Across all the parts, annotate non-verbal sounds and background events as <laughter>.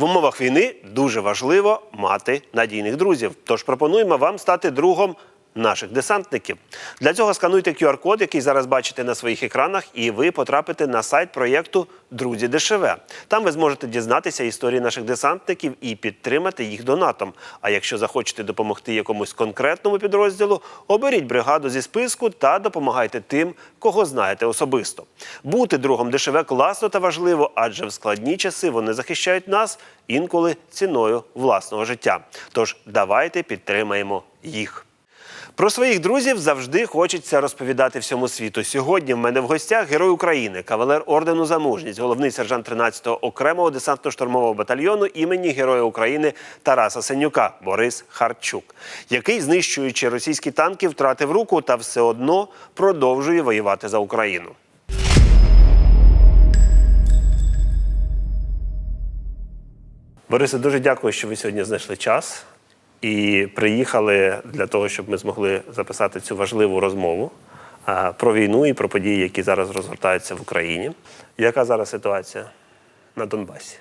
В умовах війни дуже важливо мати надійних друзів. Тож пропонуємо вам стати другом наших десантників. Для цього скануйте QR-код, який зараз бачите на своїх екранах, і ви потрапите на сайт проєкту Друзі ДШВ. Там ви зможете дізнатися історії наших десантників і підтримати їх донатом. А якщо захочете допомогти якомусь конкретному підрозділу, оберіть бригаду зі списку та допомагайте тим, кого знаєте особисто. Бути другом ДШВ класно та важливо, адже в складні часи вони захищають нас інколи ціною власного життя. Тож давайте підтримаємо їх. Про своїх друзів завжди хочеться розповідати всьому світу. Сьогодні в мене в гостях герой України, кавалер ордену за мужність, головний сержант 13-го окремого десантно-штурмового батальйону імені Героя України Тараса Сенюка Борис Харчук, який, знищуючи російські танки, втратив руку та все одно продовжує воювати за Україну. Борисе, дуже дякую, що ви сьогодні знайшли час і приїхали для того, щоб ми змогли записати цю важливу розмову про війну і про події, які зараз розгортаються в Україні. Яка зараз ситуація на Донбасі?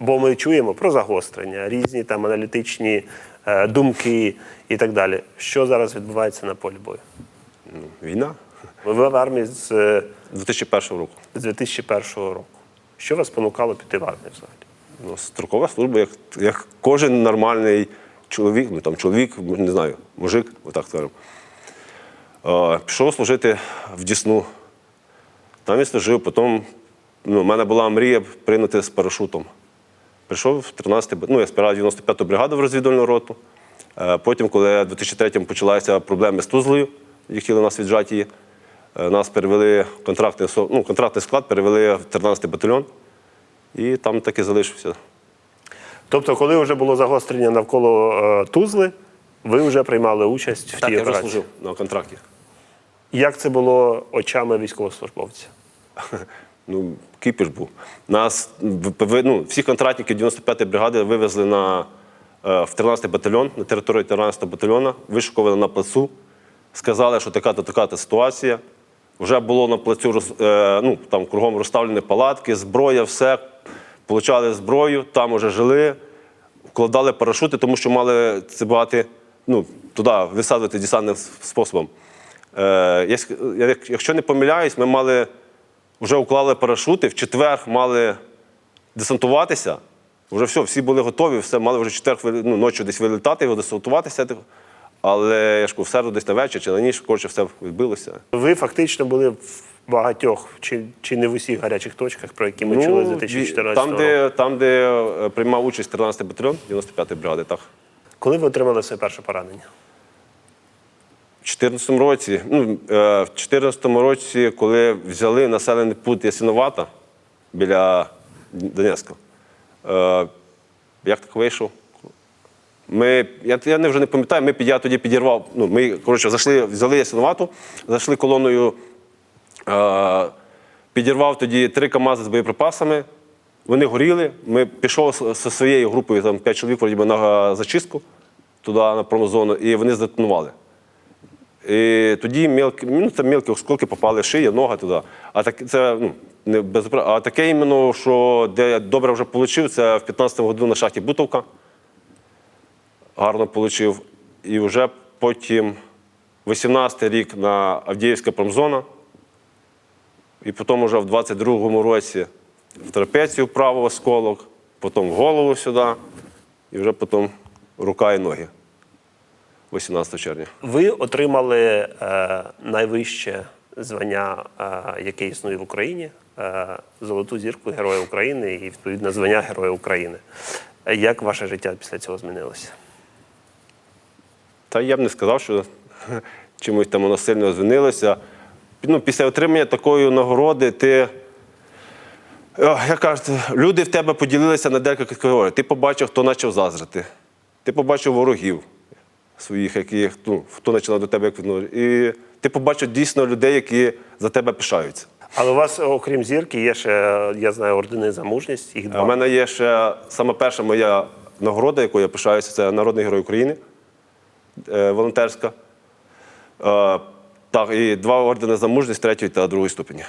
Бо ми чуємо про загострення, різні там аналітичні е, думки і так далі. Що зараз відбувається на полі бою? Війна Ви в армії з, е, 2001 року. з 2001 року. Що вас спонукало піти в армію взагалі? Ну, строкова служба, як, як кожен нормальний чоловік, ну там чоловік, не знаю, мужик, отак скажемо. Пішов служити в Дісну. Там він служив, потім ну, в мене була мрія прийняти з парашутом. Прийшов в 13 ну, я спирав 95-ту бригаду в розвідувальну роту. Е, Потім, коли в 2003-му почалися проблеми з Тузлою, і хотіли нас віджати її, е, нас перевели контрактний, ну, контрактний склад, перевели в 13-й батальйон. І там так і залишився. Тобто, коли вже було загострення навколо е, Тузли, ви вже приймали участь в Так, тій я вже операції. служив на контракті. Як це було очами військовослужбовця? <laughs> Ну, кипіш був. Нас в- в- ну, всі контрактники 95-ї бригади вивезли на, е, в 13-й батальйон, на територію 13-го батальйону, вишукували на плацу, сказали, що така-то така-то ситуація. Вже було на плацю роз- е, ну, там кругом розставлені палатки, зброя, все. Получали зброю, там уже жили, вкладали парашути, тому що мали це цибати, ну, туди висаджувати десантним способом. Е, якщо не помиляюсь, ми мали вже уклали парашути, в четвер мали десантуватися. Вже все, всі були готові, все, мали вже четвер ну, ночі десь вилітати, десантуватися. типу. Але я ж кажу, в середу десь на вечір чи на ніч, коротше, все відбилося. Ви фактично були в багатьох, чи, чи не в усіх гарячих точках, про які ми чули з 2014 Ну, там, року. де, там, де е, приймав участь 13-й батальйон 95-ї бригади, так. Коли ви отримали своє перше поранення? В 2014 році, ну, е, в 2014 році, коли взяли населений пункт Ясиновата біля Донецька, е, як так вийшов? Ми, я, я не вже не пам'ятаю, ми, я тоді підірвав. Ну, ми, коротше, зайшли, взяли Ясиновату, зайшли колоною, підірвав тоді три КАМАЗи з боєприпасами. Вони горіли. Ми пішов зі своєю групою, там п'ять чоловік вроді на зачистку туди на промозону, і вони здетонували. І тоді мілкі, ну, це мілкі осколки попали в шию, нога туди. А так, це, ну, не без, а таке іменно, що де я добре вже отримав, це в 15-му году на шахті Бутовка. Гарно отримав. І вже потім 18-й рік на Авдіївська промзона. І потім вже в 22-му році в трапецію право осколок, потім в голову сюди, і вже потім рука і ноги. 18 червня. Ви отримали е, найвище звання, е, яке існує в Україні е, золоту зірку Героя України і відповідно звання Героя України. Як ваше життя після цього змінилося? Та я б не сказав, що <laughs> чимось там воно сильно звинилося. Ну, після отримання такої нагороди ти. Як кажуть, люди в тебе поділилися на декілька категорій. Ти побачив, хто почав заздрити. Ти побачив ворогів своїх, які, ну, хто починав до тебе як відносити. І ти побачив дійсно людей, які за тебе пишаються. Але у вас, окрім зірки, є ще, я знаю, ордени за мужність. Їх два. в мене є ще саме перша моя нагорода, якою я пишаюся, це Народний Герой України, е, волонтерська. Так, і два ордени за мужність третьої та другої ступені.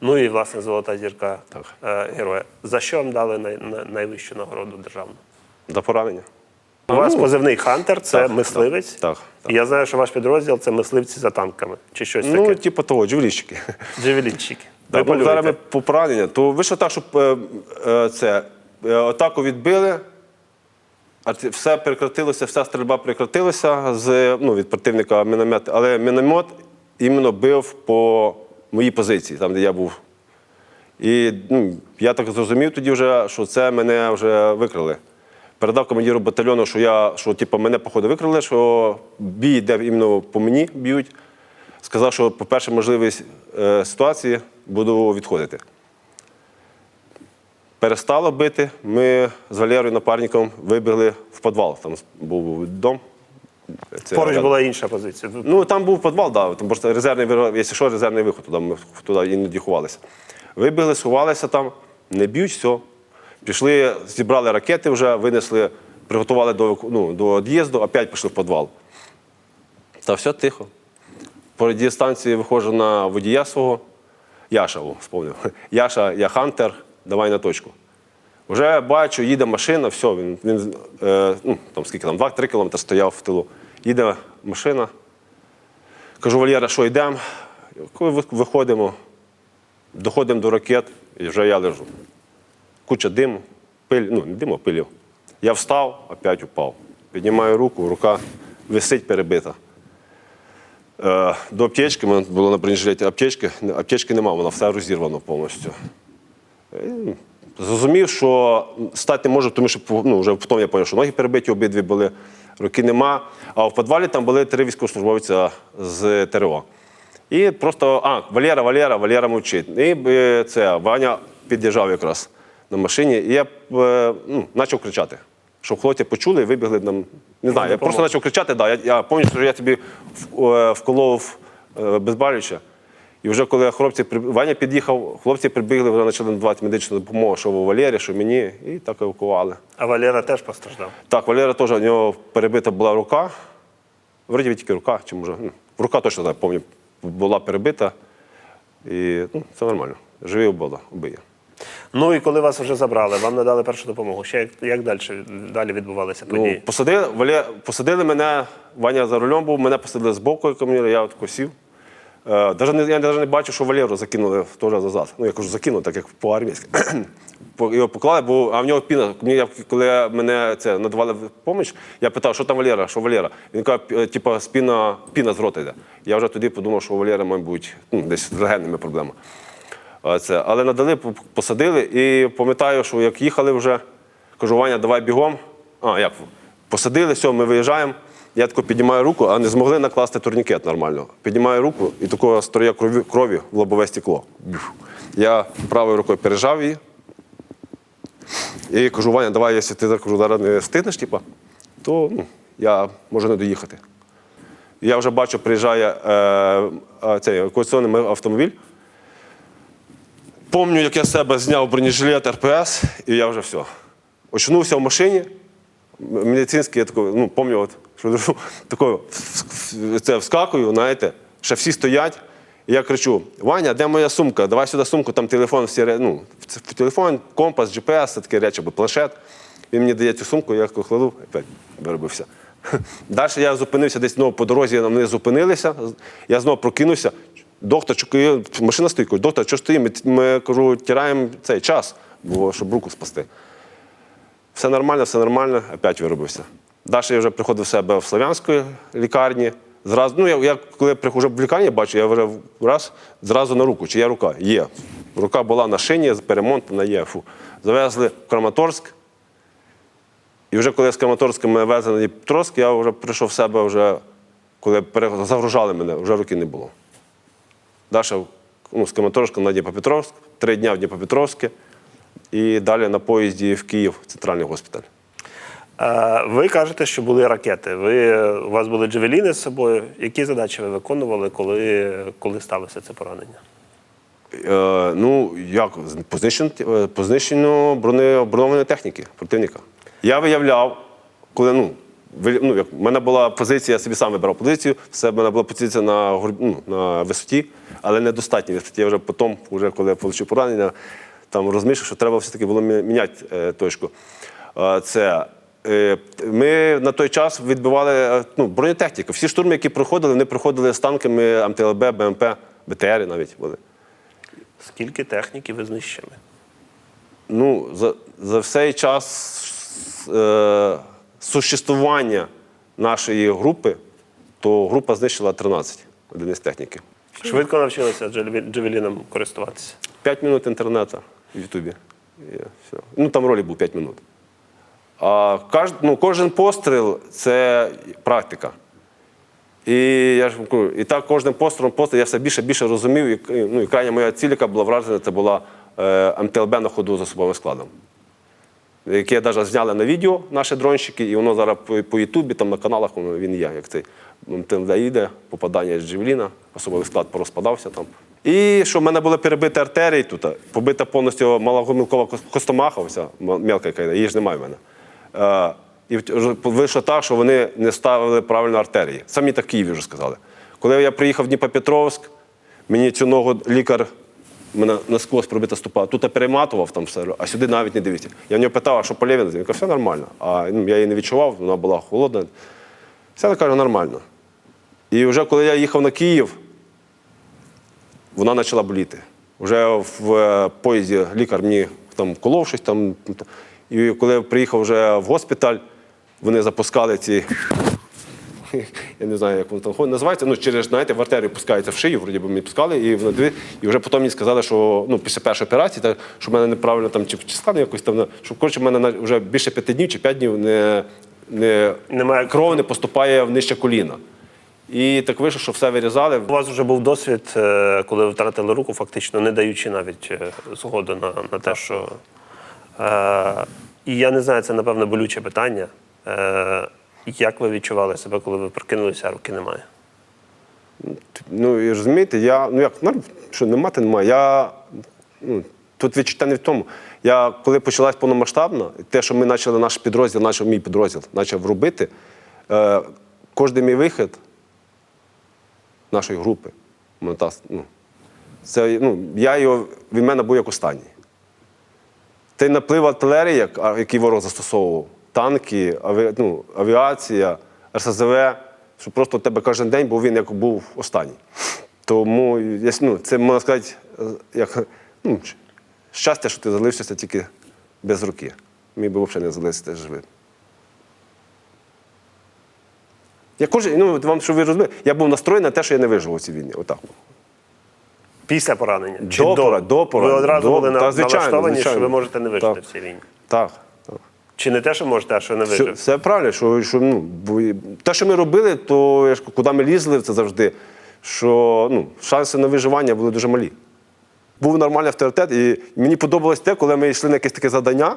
Ну і власне золота зірка Так. е, героя. За що вам дали най, най- найвищу нагороду державну? До поранення. У вас позивний Хантер, це так, мисливець. так, так. І я знаю, що ваш підрозділ це мисливці за танками чи щось Ну, таке. типу того. <laughs> Так, Ви ну, зараз ми поранення, то вийшло так, щоб е, е, це, е, атаку відбили, все прекратилося, вся стрільба прекратилася з, ну, від противника міномет, але міномет іменно бив по моїй позиції, там, де я був. І ну, я так зрозумів тоді вже, що це мене вже викрили. Передав командиру батальйону, що я, що типу, мене, походу, викрили, що бій йде іменно по мені б'ють. Сказав, що по першій можливість е, ситуації буду відходити. Перестало бити. Ми з Валерою напарником вибігли в підвал. Там був дом. Це Поруч була інша позиція. Ну, там був підвал, да, там просто резервний, якщо що, резервний виход, туди ми туди іноді ховалися. Вибігли, сховалися там, не б'ють, все. Пішли, зібрали ракети вже, винесли, приготували до, ну, до від'їзду, опять пішли в підвал. Та все тихо. По радіостанції виходжу на водія свого. Яша, о, сповнив. <laughs> Яша, я хантер, давай на точку. Вже бачу, їде машина, все, він, він е, ну, там скільки там, 2-3 кілометри стояв в тилу. Їде машина. Кажу, Валєра, що йдемо? Виходимо, доходимо до ракет, і вже я лежу. Куча диму, пиль, ну, не диму, а пилів. Я встав, опять упав. Піднімаю руку, рука висить перебита. Е, до аптечки, мене було на бронежилеті аптечки, аптечки немає, вона все розірвано повністю. Зрозумів, що стати не можу, тому що ну, вже потім я зрозумів, що ноги перебиті обидві були, руки нема. А в підвалі там були три військовослужбовця з ТРО. І просто, а, Валера, Валера, Валера мовчить. І е, це Ваня під'їжджав якраз на машині, і я е, ну, почав кричати. Щоб хлопці почули і вибігли нам. Не знаю, я просто почав кричати, да, я, я пам'ятаю, що я тобі е, вколов е, безболюче. І вже коли хлопці Ваня під'їхав, хлопці прибігли, вже почали надавати медичну допомогу, що у Валері, що мені, і так евакували. А Валера теж постраждав. Так, Валера теж у нього перебита була рука. Вроді тільки рука, чи може. ну, Рука точно так, пам'ятаю, була перебита. І ну, це нормально. Живі обода, обиє. Ну і коли вас вже забрали, вам надали першу допомогу. Ще як, як далі, далі відбувалися події? Ну, посадили, Валє, посадили мене, Ваня за рулем був, мене посадили з боку, я от сів. Е, даже не, я навіть не бачу, що Валеру закинули теж назад. Ну, я кажу, закинули, так як по-армійськи. <clears throat> Його поклали, бо а в нього піна. Мені, коли мене це надавали допомогу, я питав, що там Валера, що Валера? Він каже, «Пі- типа, спіна, піна з рота йде. Я вже тоді подумав, що у Валера, мабуть, ну, десь з легенними проблема. Це. Але надали, посадили, і пам'ятаю, що як їхали вже, кажу, Ваня, давай бігом. А, як? Посадили, все, ми виїжджаємо. Я тако піднімаю руку, а не змогли накласти турнікет нормально. Піднімаю руку і такого строя крові, крові в лобове стекло. Я правою рукою пережав її. І кажу, Ваня, давай, якщо ти кажу, зараз не встигнеш, типа, то ну, я можу не доїхати. Я вже бачу, приїжджає е, е, цей евакуаційний автомобіль. Помню, як я себе зняв бронежилет РПС, і я вже все. Очнувся в машині. Медицинський, я такий, ну, пам'ятаю, от, що <laughs> такою, це вскакую, знаєте, ще всі стоять. І я кричу: Ваня, де моя сумка? Давай сюди сумку, там телефон, всі, ну, телефон, компас, GPS, це такі речі, або планшет. Він мені дає цю сумку, я кладу, опять виробився. <laughs> Далі я зупинився десь знову по дорозі, вони зупинилися. Я знову прокинувся. Доктор, чекаю, машина стоїть, доктор, що стоїмо? Ми, ми кажу, тираємо цей час, бо щоб руку спасти. Все нормально, все нормально, опять виробився. Далі я вже приходив в себе в Слов'янської лікарні. Зразу, ну, я, я коли приходжу в лікарні, бачу, я вже раз зразу на руку, чи є рука? Є. Рука була на шині, перемонтана є. Фу. Завезли в Краматорськ. І вже коли з Краматорська мене везли на Дніпропетровськ, я вже прийшов в себе, вже, коли загружали мене, вже руки не було. Далі ну, з Краматорська на Дніпропетровськ, три дні в Дніпропетровське, і далі на поїзді в Київ, центральний госпіталь. Е, Ви кажете, що були ракети. Ви, у вас були джевеліни з собою. Які задачі ви виконували, коли, коли сталося це поранення? Е, ну, як по знищенню, е, знищенню брони, бронованої техніки противника. Я виявляв, коли ну, ну, як, в мене була позиція, я собі сам вибирав позицію, все, в мене була позиція на, ну, на висоті, але недостатній висоті. Я вже потім, вже коли я отримав поранення, там розмішав, що треба все-таки було міняти е, точку. Е, це, е, ми на той час відбивали е, ну, бронетехніку. Всі штурми, які проходили, вони проходили з танками МТЛБ, БМП, БТР навіть були. Скільки техніки ви знищили? Ну, за, за всей час е, существування нашої групи, то група знищила 13 одиниць техніки. Швидко навчилися джевелі- джевеліном користуватися. 5 минут інтернету в Ютубі. Ну, там ролик був 5 минут. А кож, ну, кожен постріл це практика. І я і так кожним пострілом постріл я все більше більше розумів. І, ну, і крайня моя ціль, яка була вражена, це була е, МТЛБ на ходу з особовим складом. Яке навіть зняли на відео наші дронщики, і воно зараз по, Ютубі, там на каналах він є, як цей МТЛБ їде, попадання з Джевеліна, особовий склад порозпадався там. І що в мене були перебиті артерії тут, побита повністю малогомілкова кос- костомаха, вся мелка, яка йде, її ж немає в мене. Е, і вийшло так, що вони не ставили правильно артерії. Самі так в Києві вже сказали. Коли я приїхав в Дніпропетровськ, мені цю ногу лікар мене насквозь пробита стопа. Тут я перематував там все, а сюди навіть не дивіться. Я в нього питав, а що по? Він каже, все нормально. А ну, я її не відчував, вона була холодна. Все каже, нормально. І вже коли я їхав на Київ, вона почала боліти. Вже в е, поїзді лікар мені там колов щось там. І коли я приїхав вже в госпіталь, вони запускали ці. Я не знаю, як воно там називається. Ну, через, знаєте, в артерію пускається в шию, вроді би мені пускали, і дві. І вже потім мені сказали, що ну, після першої операції, так, що в мене неправильно там чи, чи складно якось там, що коротше, в мене вже більше п'яти днів чи п'ять днів не, не, Немає кров не поступає в нижче коліна. І так вийшло, що все вирізали. У вас вже був досвід, е, коли ви втратили руку, фактично не даючи навіть е, згоду на, на те, що. Е, і я не знаю, це напевно болюче питання. Е, як ви відчували себе, коли ви прокинулися, а руки немає? Ну і розумієте, я ну як ну, що нема, то немає. Я ну, тут відчуття не в тому. Я коли почалась повномасштабна, те, що ми почали наш підрозділ, почав мій підрозділ, почав робити, е, кожен мій вихід нашої групи, ну, це, ну, я його, він в мене був як останній. Той наплив артилерії, як- який ворог застосовував, танки, аві, ну, авіація, РСЗВ, що просто у тебе кожен день був він як був останній. Тому ну, це можна сказати, е, як ну, щастя, що ти залишився тільки без руки. Мій би взагалі не залишився живим. Я кожен, ну, вам, щоб ви розуміли, я був настроєний на те, що я не виживу у цій війні. Отак. Після поранення? Чи До пора- до Ви одразу до- були та, звичайно, налаштовані, що ви можете не вижити Так. в цій війні? Так. Чи не те, що можете, а що не вижив? все правильно, що, що ну, бо те, що ми робили, то я ж, куди ми лізли, це завжди, що ну, шанси на виживання були дуже малі. Був нормальний авторитет, і мені подобалось те, коли ми йшли на якесь таке завдання,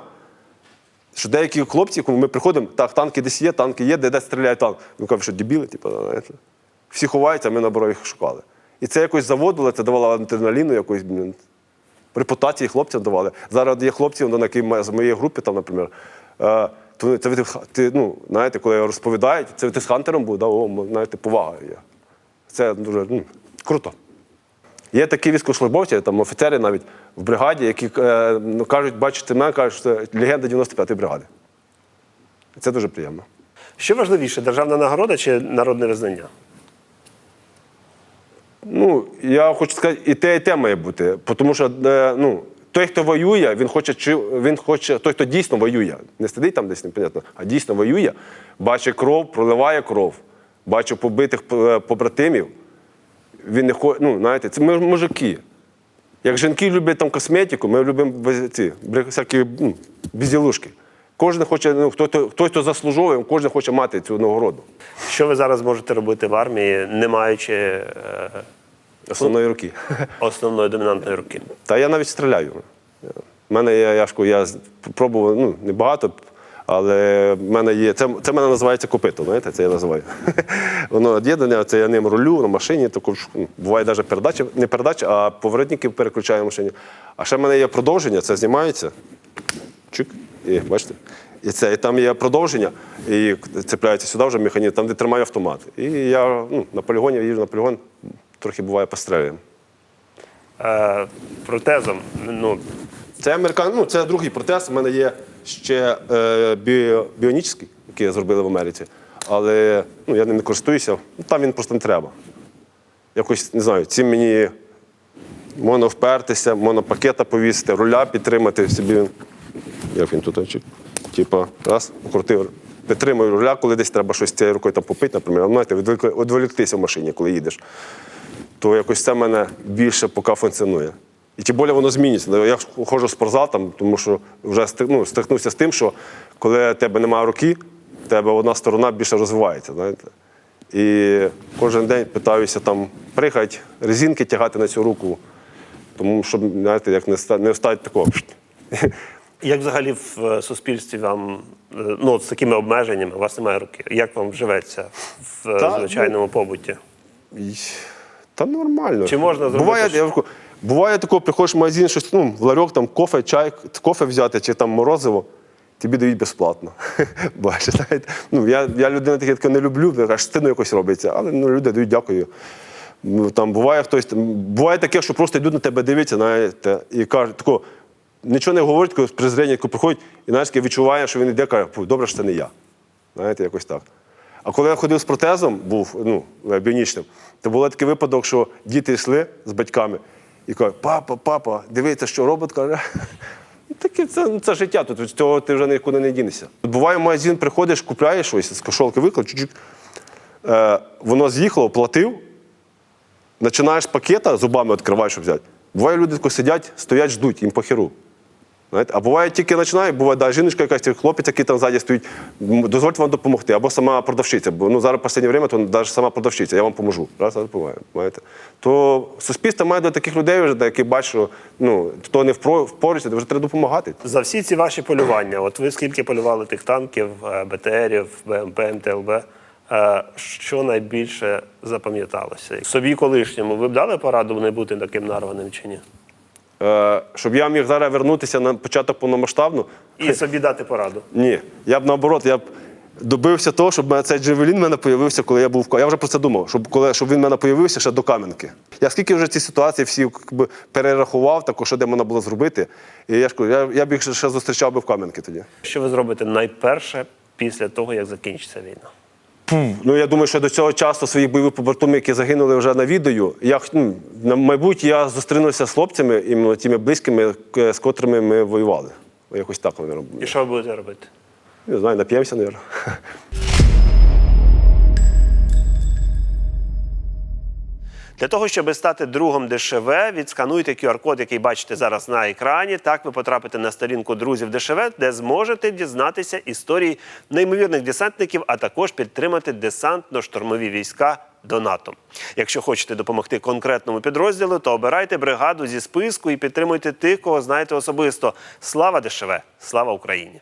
що деякі хлопці, коли ми приходимо, так, танки десь є, танки є, де десь стріляє танк. Він каже, що дебіли, типу, знаєте. Всі ховаються, а ми наоборот їх шукали. І це якось заводило, це давало адреналіну якоїсь. репутації хлопцям давали. Зараз є хлопці, ну, які з моєї групи, там, наприклад, е, то це ти, ну, знаєте, коли розповідають, це ти з Хантером був, да, о, знаєте, повага є. Це дуже ну, круто. Є такі військовослужбовці, там офіцери навіть в бригаді, які е, ну, кажуть, бачите мене, кажуть, що це легенда 95-ї бригади. Це дуже приємно. Що важливіше, державна нагорода чи народне визнання? Ну, я хочу сказати, і те, і те має бути. Тому що е, ну, той, хто воює, він хоче, чи- він хоче, той, хто дійсно воює, не сидить там десь непонятно, а дійсно воює, бачить кров, проливає кров, бачить побитих е, побратимів. Він не хоче, ну, знаєте, це ми мужики. Як жінки люблять там косметику, ми любимо ці, всякі ну, безділушки. Кожен хоче, ну, хто, хто, хтось, хто заслужовує, кожен хоче мати цю нагороду. Що ви зараз можете робити в армії, не маючи е, Основної руки. <laughs> основної домінантної руки? Та я навіть стріляю. У мене я кажу, я з- пробував, ну, не багато, але в мене є. Це, це в мене називається копито, знаєте, це я називаю. <laughs> Воно від'єднання, це я ним рулю на машині, також ну, буває навіть передача, не передача, а поворотники переключаю в машині. А ще в мене є продовження, це знімається. Чик. І бачите? І це і там є продовження, і цепляється сюди вже механізм, там, де тримає автомат. І я ну, на полігоні я їжджу на полігон, трохи буває пострелюємо. Е, протезом, ну, Це американ... ну, це другий протез. У мене є ще е, біо... біонічний, який зробили в Америці. Але ну, я ним не користуюся, ну, там він просто не треба. Якось не знаю, цим мені можна впертися, можна пакета повісити, руля підтримати собі. Як він тут? Типа, раз, покрутив. Підтримую руля, коли десь треба щось цією рукою там попити, наприклад, ну, знаєте, відволіктися в машині, коли їдеш то якось це мене більше поки функціонує. І тим більше воно зміниться. Я ходжу в спортзал, там, тому що вже ну, стикнувся з тим, що коли в тебе немає руки, в тебе одна сторона більше розвивається. Знаєте? І кожен день питаюся там приїхати, резинки тягати на цю руку, тому щоб знаєте, як не ста- не встати такого. <laughs> як взагалі в е, суспільстві вам, е, ну, з такими обмеженнями, у вас немає руки. Як вам живеться в е, Та, звичайному побуті? Та нормально. Чи можна зробити Буває, я буває тако, приходиш в магазин, щось, ну, в ларьок, там кофе, чай, кофе взяти чи там морозиво, тобі дають безплатно. <laughs> Бачиш, знаєте. Ну, я, я людина таке не люблю, аж стидно якось робиться, але ну, люди дають дякую. Ну, Там буває хтось, там, буває таке, що просто йдуть на тебе дивляться, знаєте, і кажуть, тако, нічого не говорять, з тако приходять, і таке відчуває, що він йде, каже, добре, що це не я. Знаєте, якось так. А коли я ходив з протезом, був ну, біонічним, то був такий випадок, що діти йшли з батьками і каже, папа, папа, дивіться, що робот каже. Таке це, це життя, тут від цього ти вже нікуди не дінешся. Буває, в магазин приходиш, купляєш щось, з кошолки виклав. Е, воно з'їхало, платив, починаєш пакета, зубами відкриваєш, щоб взяти. Буває, люди тако сидять, стоять, ждуть, їм по херу. А буває тільки починає, буває да, жіночка якась, хлопець, який там ззаді стоїть, дозвольте вам допомогти. Або сама продавщиця. Бо ну, зараз в останнє время, то навіть сама продавщиця, я вам поможу. Раз, раз буває. То суспільство має до таких людей, вже, які бачать, що ну, хто не впорається, то вже треба допомагати. За всі ці ваші полювання, от ви скільки полювали тих танків, е, БТРів, БМП, МТЛБ, е, що найбільше запам'яталося? Собі колишньому ви б дали пораду не бути таким нарваним чи ні? Е, щоб я міг зараз вернутися на початок повномасштабну, І собі дати пораду. Ні, я б наоборот, я б добився того, щоб цей джевелін в мене появився, коли я був в Я вже про це думав, щоб коли щоб він в мене появився ще до Кам'янки. Я скільки вже ці ситуації всі якби, перерахував, також що де можна було зробити. І я ж кажу, я, я б їх ще, ще зустрічав би в Кам'янки тоді. Що ви зробите найперше після того, як закінчиться війна? Ну я думаю, що до цього часу своїх бойових побратимів, які загинули вже на відео, я ну, на майбутнє я зустрінуся з хлопцями, і тими близькими, з котрими ми воювали. Якось так вони І що ви будете робити? Не знаю, нап'ємося, мабуть. Для того, щоб стати другом ДШВ, відскануйте QR-код, який бачите зараз на екрані. Так ви потрапите на сторінку друзів ДШВ, де зможете дізнатися історії неймовірних десантників, а також підтримати десантно-штурмові війська донатом. Якщо хочете допомогти конкретному підрозділу, то обирайте бригаду зі списку і підтримуйте тих, кого знаєте особисто. Слава ДШВ! Слава Україні!